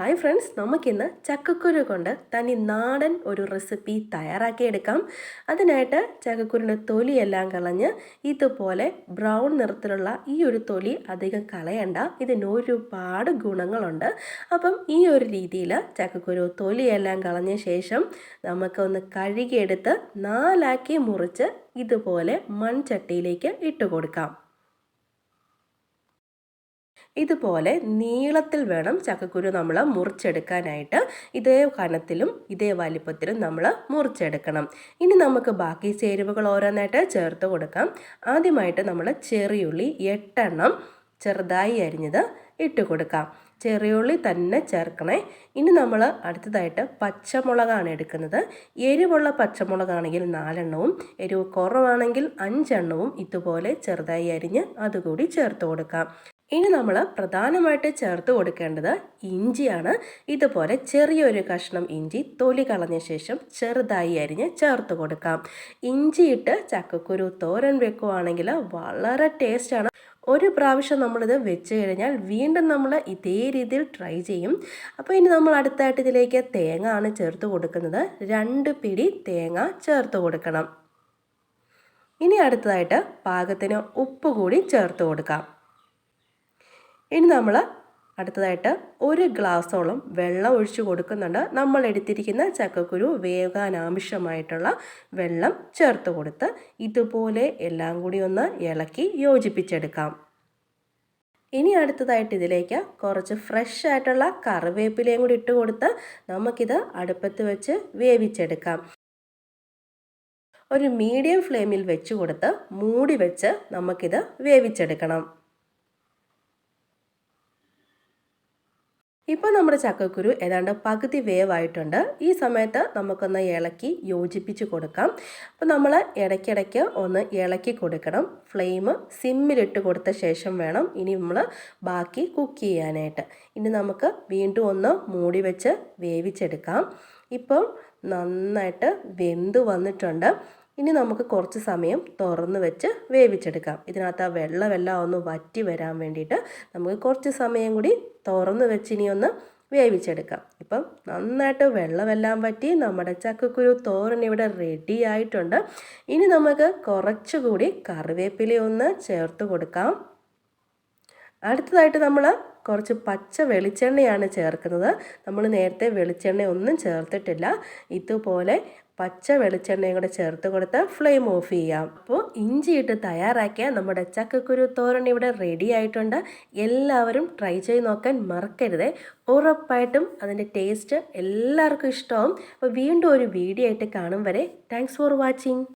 Hi friends നമുക്കിന്ന് ചക്കക്കുരു കൊണ്ട് തനി നാടൻ ഒരു റെസിപ്പി തയ്യാറാക്കിയെടുക്കാം. അതിനായിട്ട് ചക്കക്കുരുവിന്റെ തൊലിയെല്ലാം കളഞ്ഞ് ഇതുപോലെ ബ്രൗൺ നിറത്തിലുള്ള ഈ ഒരു തൊലി അധികം കളയണ്ട. ഇതിന് ഒരുപാട് ഗുണങ്ങളുണ്ട്. അപ്പം ഈ ഒരു രീതിയിൽ ചക്കക്കുരു തൊലിയെല്ലാം കളഞ്ഞ ശേഷം നമുക്ക് നമുക്കൊന്ന് കഴുകിയെടുത്ത് നാലാക്കി മുറിച്ച് ഇതുപോലെ മൺചട്ടിയിലേക്ക് ഇട്ട് കൊടുക്കാം. ഇതുപോലെ നീളത്തിൽ വേണം ചക്കക്കുരു നമ്മൾ മുറിച്ചെടുക്കാനായിട്ട്. ഇതേ കനത്തിലും ഇതേ വലിപ്പത്തിലും നമ്മൾ മുറിച്ചെടുക്കണം. ഇനി നമുക്ക് ബാക്കി ചേരുവകൾ ഓരോന്നായിട്ട് ചേർത്ത് കൊടുക്കാം. ആദ്യമായിട്ട് നമ്മൾ ചെറിയുള്ളി എട്ടെണ്ണം ചെറുതായി അരിഞ്ഞത് ഇട്ട് കൊടുക്കാം. ചെറിയുള്ളി തന്നെ ചേർക്കണേ. ഇനി നമ്മൾ അടുത്തതായിട്ട് പച്ചമുളകാണ് എടുക്കുന്നത്. എരിവുള്ള പച്ചമുളകാണെങ്കിൽ നാലെണ്ണവും എരിവ് കുറവാണെങ്കിൽ അഞ്ചെണ്ണവും ഇതുപോലെ ചെറുതായി അരിഞ്ഞ് അതുകൂടി ചേർത്ത് കൊടുക്കാം. ഇനി നമ്മൾ പ്രധാനമായിട്ട് ചേർത്ത് കൊടുക്കേണ്ടത് ഇഞ്ചിയാണ്. ഇതുപോലെ ചെറിയൊരു കഷ്ണം ഇഞ്ചി തൊലി കളഞ്ഞ ശേഷം ചെറുതായി അരിഞ്ഞ് ചേർത്ത് കൊടുക്കാം. ഇഞ്ചിയിട്ട് ചക്കക്കുരു തോരൻ വെക്കുവാണെങ്കിൽ വളരെ ടേസ്റ്റാണ് ഒരു പ്രാവശ്യം നമ്മളിത് വെച്ച് കഴിഞ്ഞാൽ വീണ്ടും നമ്മൾ ഇതേ രീതിയിൽ ട്രൈ ചെയ്യും. അപ്പോൾ ഇനി നമ്മൾ അടുത്തായിട്ട് ഇതിലേക്ക് തേങ്ങ ആണ് ചേർത്ത് കൊടുക്കുന്നത്. രണ്ട് പിടി തേങ്ങ ചേർത്ത് കൊടുക്കണം. ഇനി അടുത്തതായിട്ട് പാകത്തിന് ഉപ്പ് കൂടി ചേർത്ത് കൊടുക്കാം. ഇനി നമ്മൾ അടുത്തതായിട്ട് ഒരു ഗ്ലാസ്സോളം വെള്ളം ഒഴിച്ചു കൊടുക്കുന്നുണ്ട്. നമ്മൾ എടുത്തിരിക്കുന്ന ചക്കക്കുരു വേകാൻ ആവശ്യമായിട്ടുള്ള വെള്ളം ചേർത്ത് കൊടുത്ത് ഇതുപോലെ എല്ലാം കൂടി ഒന്ന് ഇളക്കി യോജിപ്പിച്ചെടുക്കാം. ഇനി അടുത്തതായിട്ട് ഇതിലേക്ക് കുറച്ച് ഫ്രഷ് ആയിട്ടുള്ള കറിവേപ്പിലയും കൂടി ഇട്ട് കൊടുത്ത് നമുക്കിത് അടുപ്പത്ത് വെച്ച് വേവിച്ചെടുക്കാം. ഒരു മീഡിയം ഫ്ലെയിമിൽ വെച്ച് കൊടുത്ത് മൂടി വെച്ച് നമുക്കിത് വേവിച്ചെടുക്കണം. ഇപ്പോൾ നമ്മുടെ ചക്കക്കുരു ഏതാണ്ട് പകുതി വേവായിട്ടുണ്ട്. ഈ സമയത്ത് നമുക്കൊന്ന് ഇളക്കി യോജിപ്പിച്ച് കൊടുക്കാം. അപ്പോൾ നമ്മൾ ഇടയ്ക്കിടയ്ക്ക് ഒന്ന് ഇളക്കി കൊടുക്കണം. ഫ്ലെയിം സിമ്മിലിട്ട് കൊടുത്ത ശേഷം വേണം ഇനി നമ്മൾ ബാക്കി കുക്ക് ചെയ്യാനായിട്ട്. ഇനി നമുക്ക് വീണ്ടും ഒന്ന് മൂടി വെച്ച് വേവിച്ചെടുക്കാം. ഇപ്പം നന്നായിട്ട് വെന്ത് വന്നിട്ടുണ്ട്. ഇനി നമുക്ക് കുറച്ച് സമയം തുറന്ന് വെച്ച് വേവിച്ചെടുക്കാം. ഇതിനകത്ത് ആ വെള്ളമെല്ലാം ഒന്ന് വറ്റി വരാൻ വേണ്ടിയിട്ട് നമുക്ക് കുറച്ച് സമയം കൂടി തുറന്ന് വെച്ച് ഇനി ഒന്ന് വേവിച്ചെടുക്കാം. ഇപ്പം നന്നായിട്ട് വെള്ളമെല്ലാം പറ്റി നമ്മുടെ ചക്കക്കുരു തോരൻ ഇവിടെ റെഡി ആയിട്ടുണ്ട്. ഇനി നമുക്ക് കുറച്ചുകൂടി കറിവേപ്പില ഒന്ന് ചേർത്ത് കൊടുക്കാം. അടുത്തതായിട്ട് നമ്മൾ കുറച്ച് പച്ച വെളിച്ചെണ്ണയാണ് ചേർക്കുന്നത്. നമ്മൾ നേരത്തെ വെളിച്ചെണ്ണ ഒന്നും ചേർത്തിട്ടില്ല. ഇതുപോലെ പച്ച വെളിച്ചെണ്ണയും കൂടെ ചേർത്ത് കൊടുത്ത് ഫ്ലെയിം ഓഫ് ചെയ്യാം. അപ്പോൾ ഇഞ്ചിയിട്ട് തയ്യാറാക്കിയ നമ്മുടെ ചക്കക്കുരു തോരൻ ഇവിടെ റെഡി ആയിട്ടുണ്ട്. എല്ലാവരും ട്രൈ ചെയ്ത് നോക്കാൻ മറക്കരുത്. ഉറപ്പായിട്ടും അതിന്റെ ടേസ്റ്റ് എല്ലാവർക്കും ഇഷ്ടമാവും. അപ്പോൾ വീണ്ടും ഒരു വീഡിയോ ആയിട്ട് കാണും വരെ. Thanks for watching